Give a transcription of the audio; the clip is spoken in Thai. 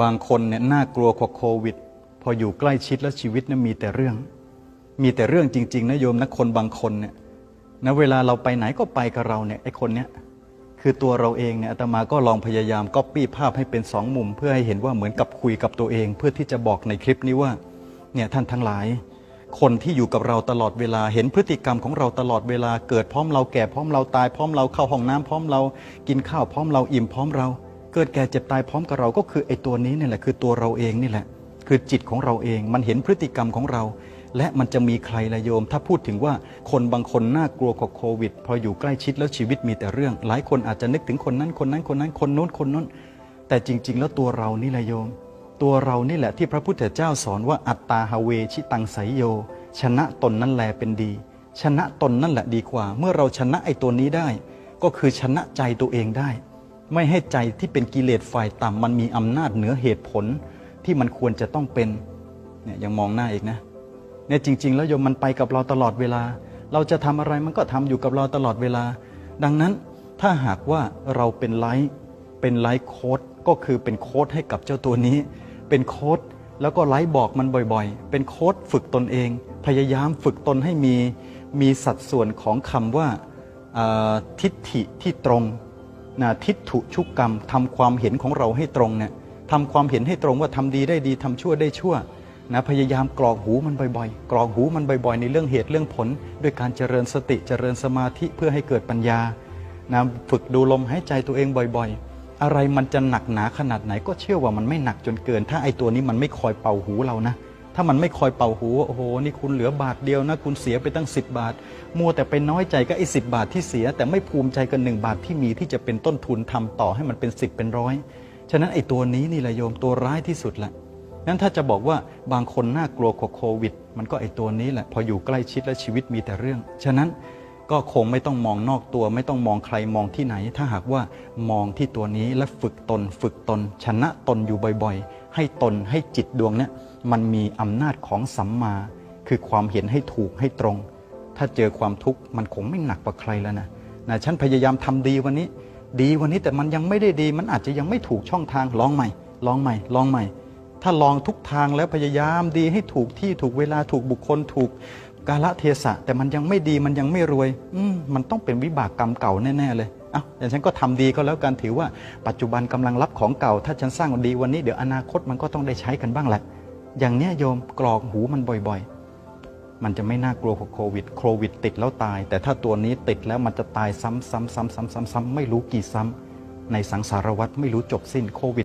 บางคนเนี่ยน่ากลัวกว่าโควิด พออยู่ใกล้ชิดแล้วชีวิตเนี่ยมีแต่เรื่อง มีแต่เรื่องจริง ๆนะโยมนะคนบางคนเนี่ยนะเวลาเราไปไหนก็ไปกับเราเนี่ยไอ้คนเนี้ยคือตัวเราเองเนี่ยอาตมาก็ลองพยายามก๊อปปี้ภาพให้เป็นสองมุม เพื่อให้เห็นว่าเหมือนกับคุยกับตัวเอง เพื่อที่จะบอกในคลิปนี้ว่าเนี่ยท่านทั้งหลาย คนที่อยู่กับเราตลอดเวลาเห็นพฤติกรรมของเราตลอดเวลาเกิดพร้อมเราแก่พร้อมเราตายพร้อมเราเข้าห้องน้ำพร้อมเรากินข้าวพร้อมเราอิ่มพร้อมเรา เกิดแก่เจ็บตายพร้อมกับเราก็คือไอ้ตัวนี้นี่แหละคือตัวเราเองนี่แหละ คือจิตของเราเองมันเห็นพฤติกรรมของเรา และมันจะมีใครละโยม ถ้าพูดถึงว่าคนบางคนน่ากลัวกว่าโควิด พออยู่ใกล้ชิดแล้วชีวิตมีแต่เรื่อง หลายคนอาจจะนึกถึงคนนั้นคนนั้นคนนั้นคนโน้นคนโน้นแต่จริง ๆ แล้วตัวเรานี่แหละโยม ตัวเรานี่แหละที่พระพุทธเจ้าสอนว่าอัตตาฮาเวชิตังไสยโย ชนะตนนั่นแลเป็นดี ชนะตนนั่นแหละดีกว่า เมื่อเราชนะไอ้ตัวนี้ได้ ก็คือชนะใจตัวเองได้ ไม่ให้ใจที่เป็นกิเลสฝ่ายต่ำมันมีอำนาจเหนือเหตุผลที่มันควรจะต้องเป็นเนี่ยยังมองหน้าอีกนะเนี่ยจริง ๆ แล้วโยมมันไปกับเราตลอดเวลา เราจะทำอะไรมันก็ทำอยู่กับเราตลอดเวลา ดังนั้นถ้าหากว่าเราเป็นไลฟ์เป็นไลฟ์โค้ดก็คือเป็นโค้ดให้กับเจ้าตัวนี้ เป็นโค้ดแล้วก็ไลฟ์บอกมันบ่อยๆ เป็นโค้ดฝึกตนเอง พยายามฝึกตนให้มีมีสัดส่วนของคำว่าทิฏฐิที่ตรง นะทิฏฐุชุกกรรมทำความเห็นของเราให้ตรงเนี่ยทำความเห็นให้ตรงว่าทำดีได้ดีทำชั่วได้ชั่วนะพยายามกรอกหูมันบ่อยๆ กรอกหูมันบ่อยๆ ในเรื่องเหตุเรื่องผล ด้วยการเจริญสติเจริญสมาธิเพื่อให้เกิดปัญญานะฝึกดูลมหายใจตัวเองบ่อยๆ อะไรมันจะหนักหนาขนาดไหนก็เชื่อว่ามันไม่หนักจนเกิน ถ้าไอตัวนี้มันไม่คอยเป่าหูเรานะ ถ้ามันไม่คอยเป่าหูโอ้โหนี่คุณเหลือบาทเดียวนะคุณเสียไปตั้ง 10 บาท มัวแต่ไปน้อยใจก็ไอ้สิบาทที่เสีย แต่ไม่ภูมิใจกับหนึ่งบาทที่มีที่จะเป็นต้นทุนทำต่อให้มันเป็น 10 เป็นร้อยฉะนั้นไอ้ตัวนี้นี่แหละโยมตัวร้ายที่สุดแหละนั้นถ้าจะบอกว่าบางคนน่ากลัวกว่าโควิด มันก็ไอ้ตัวนี้แหละพออยู่ใกล้ชิดและชีวิตมีแต่เรื่อง ฉะนั้นก็คงไม่ต้องมองนอกตัวไม่ต้องมองใครมองที่ไหน ถ้าหากว่ามองที่ตัวนี้และฝึกตน ฝึกตน ชนะตนอยู่บ่อยๆ ให้ตนให้จิตดวงเนี้ยมันมีอำนาจของสัมมา คือความเห็นให้ถูกให้ตรง ถ้าเจอความทุกข์มันคงไม่หนักกว่าใครแล้วนะนะฉันพยายามทำดีวันนี้ ดีวันนี้แต่มันยังไม่ได้ดี มันอาจจะยังไม่ถูกช่องทางลองใหม่ ลองใหม่ ลองใหม่ ถ้าลองทุกทางแล้วพยายามดีให้ถูกที่ถูกเวลาถูกบุคคลถูกกาลเทศะแต่มันยังไม่ดีมันยังไม่รวย อืมมันต้องเป็นวิบากกรรมเก่าแน่ๆเลย อ้าอย่างฉันก็ทำดีก็แล้วกันถือว่าปัจจุบันกำลังรับของเก่า ถ้าฉันสร้างดีวันนี้เดี๋ยวอนาคตมันก็ต้องได้ใช้กันบ้างแหละ อย่างเนี้ยโยมกรอกหูมันบ่อยๆ มันจะไม่น่ากลัวกว่าโควิดโควิด ติดแล้วตาย แต่ถ้าตัวนี้ติดแล้วมันจะตายซ้ำๆๆๆๆๆไม่รู้กี่ซ้ำในสังสารวัฏไม่รู้จบสิ้นโควิด